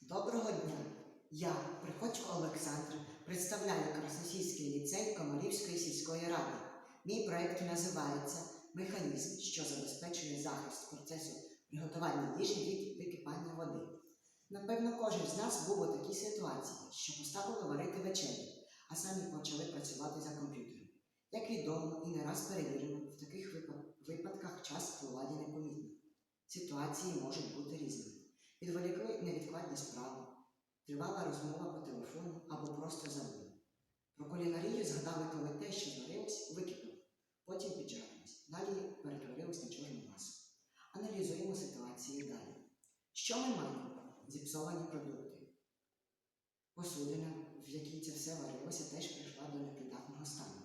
Доброго дня! Я, Приходько Олександр, представляю Красносільський ліцей Комарівської сільської ради. Мій проєкт називається Механізм, що забезпечує захист процесу приготування їжі від википання води. Напевно, кожен з нас був у такій ситуації, що поставили варити вечерю, а самі почали працювати за комп'ютером. Як відомо і не раз перевірено, Ситуації можуть бути різними. Відволікли невідкладні справи, тривала розмова по телефону або просто забули. Про кулінарію згадали, коли те, що зварилось, википіло. Потім піджарилось. Далі перетворилось на чорну масу. Аналізуємо ситуацію далі. Що ми маємо? Зіпсовані продукти. Посудина, в якій це все варилося, теж прийшла до непридатного стану.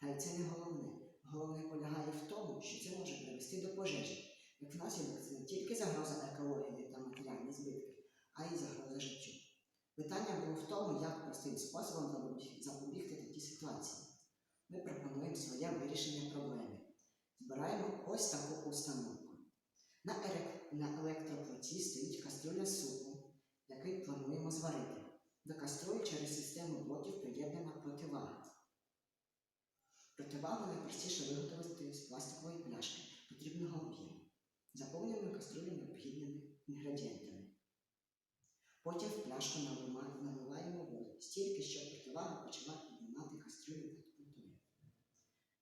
Та й це не головне. Головне полягає в тому, що це може привести до пожежі. Як внаслідок це не тільки загроза екології та матеріальні а й загроза життю. Питання було в тому, як простим способом запобіг- запобігти такій ситуації. Ми пропонуємо своє вирішення проблеми. Збираємо ось таку установку. На, ерек- на електроплиті стоїть каструля з супом, який плануємо зварити. До каструлі через систему блоків приєднана противага. Противагу найпростіше виготовити з пластикової пляшки потрібного об'єму. Заповнюємо каструлю інгредієнтами. Потім пляшку налима- наливаємо воду, стільки, щоб противага почала піднімати каструлю над плитою.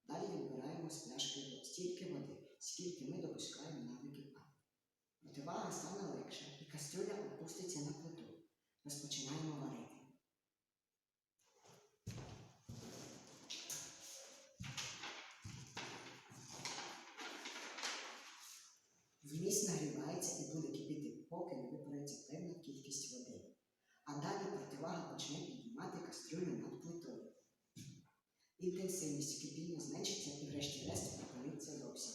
Далі відбираємо з пляшки стільки води, скільки ми допускаємо на википання. Противага стане легше, і кастрюля опуститься на плиту. Розпочинаємо варити. Вміст нагрівається і буде кипіти, поки не випарується певна кількість води. А далі противага почне піднімати кастрюлю над плитою. Інтенсивність кипіння зменшиться і врешті-решт припиниться зовсім.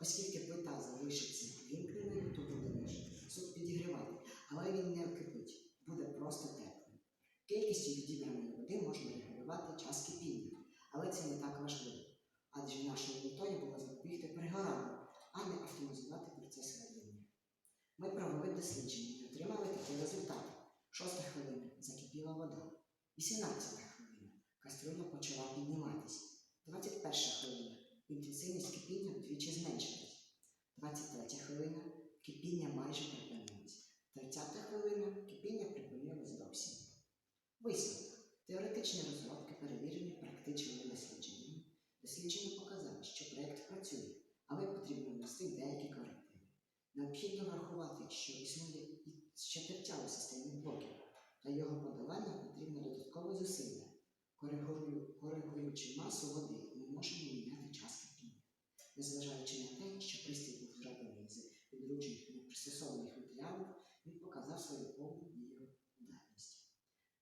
Оскільки плита залишиться вімкненою, то буде суп підігрівати, але він не кипить, буде просто теплим. Кількістю відібраної води можна регулювати час кипіння, але це не так важливо, адже нашою метою було запобігти пригоранню, а не автоматизувати процес варіння. Ми провели дослідження і отримали такі результати. Шоста хвилина закипіла вода. 18 хвилина каструля почала підніматись. 21 хвилина інтенсивність кипіння вдвічі зменшилась. 23 хвилина кипіння майже припинилось. 30 хвилина кипіння припинилось зовсім. Висновок. Теоретичні додаткове зусилля. Коригуючи масу води, ми можемо міняти час кипіння. Незважаючи на те, що пристрій був зроблений з підручних непристосованих матеріалів, він показав свою повну дієздатність.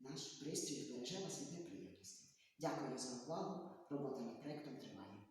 Наш пристрій збереже вас від неприємності. Дякую за увагу. Робота над проєктом триває.